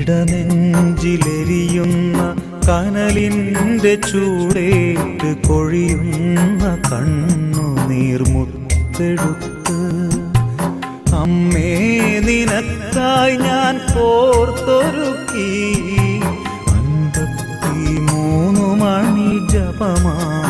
ഇടനെഞ്ചിലെരിയുന്ന കനലിന്റെ ചൂടേറ്റ് കൊഴിയുന്ന കണ്ണു നീർമുത്തെടുത്ത് അമ്മേ നിനക്കായി ഞാൻ പോർത്തൊരുക്കി. അൻപത്തി മൂന്ന് മണി ജപമാല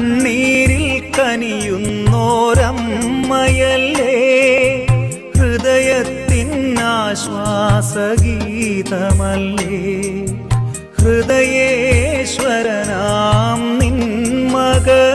കണ്ണീരിൽ കനിയുന്നോരമ്മയല്ലേ? ഹൃദയത്തിൻ ആശ്വാസഗീതമല്ലേ? ഹൃദയേശ്വരനാം നിൻ മകനിൻ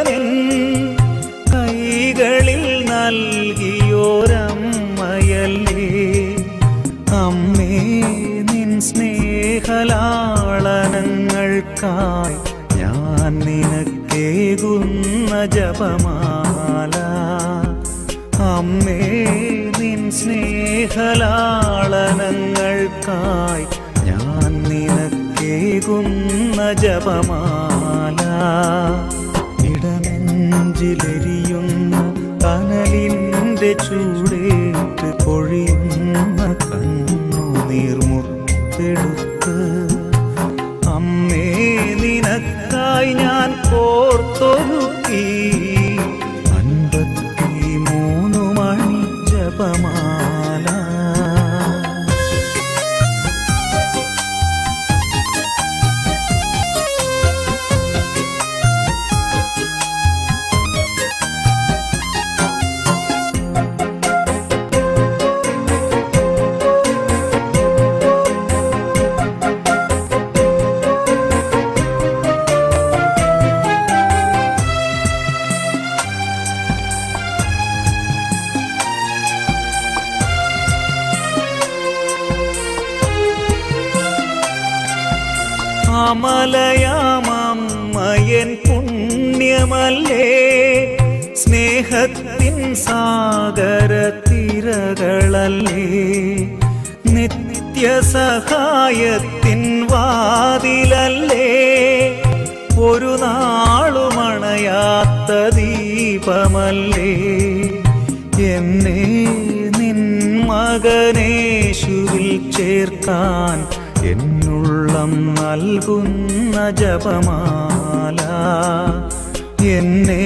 നിനക്കേകുന്ന ജപമാല. അമ്മേ നിൻ സ്നേഹലാളനങ്ങൾക്കായി ഞാൻ നിനക്കേകുന്ന ജപമാല. ഇടനെഞ്ചിലെരിയുന്ന കനലിന്റെ ചൂടേറ്റ് അമലയാമമ്മയൻ പുണ്യമല്ലേ? സ്നേഹത്തിൻ സാഗര തിരകളല്ലേ നിത്യസഹായത്തിൻ വാതിലല്ലേ? ഒരു നാളുമണയാത്ത ദീപമല്ലേ? എന്നെ നിൻ മകനേശുവിൽ ചേർക്കാൻ എന്നുള്ളം നൽകുന്ന ജപമാല. എന്നെ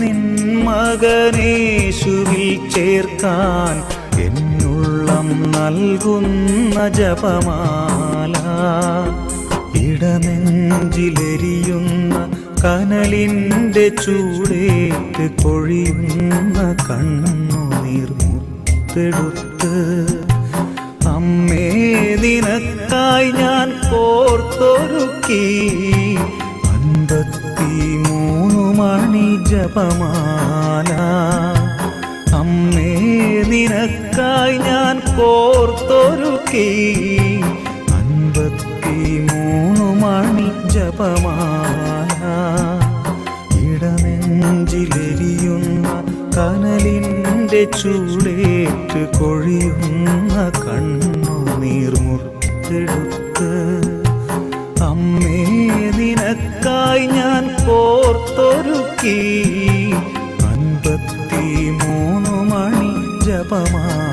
നിൻ മകനേശുവിൽ ചേർക്കാൻ എന്നുള്ളം നൽകുന്ന ജപമാല. ഇടനെഞ്ചിലെരിയുന്ന കനലിന്റെ ചൂടേറ്റ് കൊഴിയുന്ന കണ്ണുനീർ നീർമുത്തെടുത്ത് അമ്മേ നിനക്കായി ഞാൻ കോർത്തൊരുക്കി. അൻപത്തി മൂന്ന് മണി ജപമാല. അമ്മേ നിനക്കായി ഞാൻ കോർത്തൊരുക്കി. അൻപത്തി മൂന്ന് മണി ജപമാല. കനലിന്റെ ചൂടേറ്റ് കൊഴിയുന്ന കണ്ണു നീർമുത്തെടുത്ത് അമ്മേ നിനക്കായി ഞാൻ കോർത്തൊരുക്കി. അൻപത്തി മൂന്ന് മണി ജപമാല